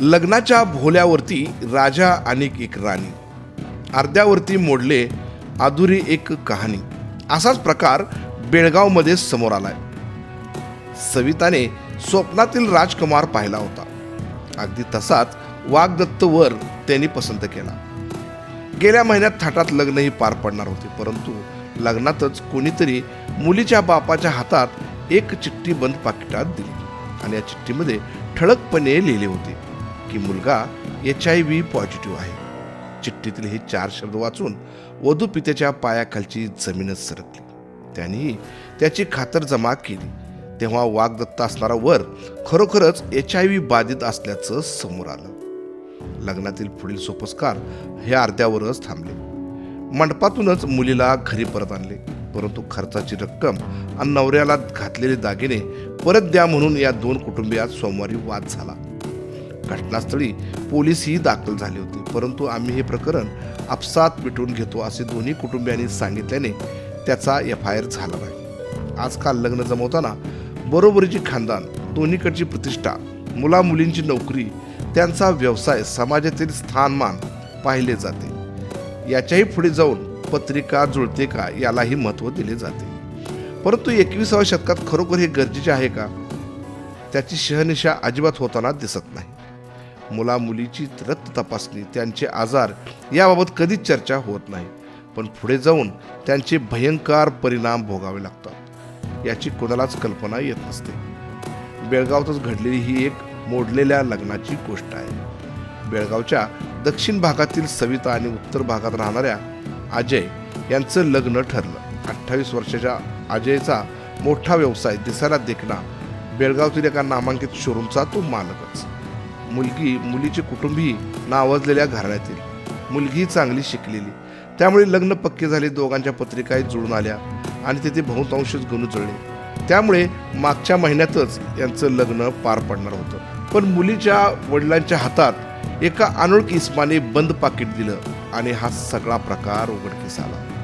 लग्नाच्या भोल्यावरती राजा आणि एक राणी. अर्ध्यावरती मोडले अधुरी एक कहाणी. असाच प्रकार बेळगावमध्ये समोर आलाय. सविताने स्वप्नातील राजकुमार पाहिला होता. अगदी तसाच वाग्दत्तवर त्यांनी पसंत केला. गेल्या महिन्यात थाटात लग्नही पार पडणार होते परंतु लग्नातच कोणीतरी मुलीच्या बापाच्या हातात एक चिठ्ठी बंद पाकिटात दिली आणि या चिठ्ठीमध्ये ठळकपणे लिहिले होते. की मुलगा एच आय व्ही पॉझिटिव्ह आहे. चिठ्ठीतील हे चार शब्द वाचून वधू पित्याच्या पायाखालची जमीनच सरकली. त्यांनी त्याची खातरजमा केली. तेव्हा वागदत्त असणारा वर खरोखरच एच आय व्ही बाधित असल्याचं समोर आलं. लग्नातील पुढील सोपस्कार हे अर्ध्यावरच थांबले. मंडपातूनच मुलीला घरी परत आणले. परंतु खर्चाची रक्कम आणि नवऱ्याला घातलेले दागिने परत द्या म्हणून या दोन कुटुंबियात सोमवारी वाद झाला. घटनास्थळी पोलीसही दाखल झाले होते. परंतु आम्ही हे प्रकरण आपसात मिटवून घेतो असे दोन्ही कुटुंबियांनी सांगितल्याने त्याचा एफ आय आर झाला नाही. आजकाल लग्न जमवताना बरोबरीची खानदान दोन्हीकडची प्रतिष्ठा मुला मुलींची नोकरी त्यांचा व्यवसाय समाजातील स्थानमान पाहिले जाते. याच्याही पुढे जाऊन पत्रिका जुळते का यालाही महत्त्व दिले जाते. परंतु एकविसाव्या शतकात खरोखर हे गरजेचे आहे का? त्याची शहनिशा अजिबात होताना दिसत नाही. मुलामुलीची रक्त तपासणी त्यांचे आजार याबाबत कधीच चर्चा होत नाही. पण पुढे जाऊन त्यांचे भयंकर परिणाम भोगावे लागतात. याची कोणालाच कल्पना येत नसते. बेळगावातच घडलेली ही एक मोडलेल्या लग्नाची गोष्ट आहे. बेळगावच्या दक्षिण भागातील सविता आणि उत्तर भागात राहणाऱ्या अजय यांचं लग्न ठरलं. अठ्ठावीस वर्षाच्या अजयचा मोठा व्यवसाय दिसायला देखणा. बेळगावतील एका नामांकित शोरूमचा तो मालकच. मुलगी मुलीचे कुटुंबी नावाजलेल्या घराण्यातील. मुलगी चांगली शिकलेली. त्यामुळे लग्न पक्के झाले दोघांच्या पत्रिकाही जुळून आल्या आणि तेथे बहुतांशच गणू जळले. त्यामुळे मागच्या महिन्यातच यांचं लग्न पार पडणार होतं. पण मुलीच्या वडिलांच्या हातात एका अनोळखी इस्माने बंद पाकिट दिलं आणि हा सगळा प्रकार उघडकीस आला.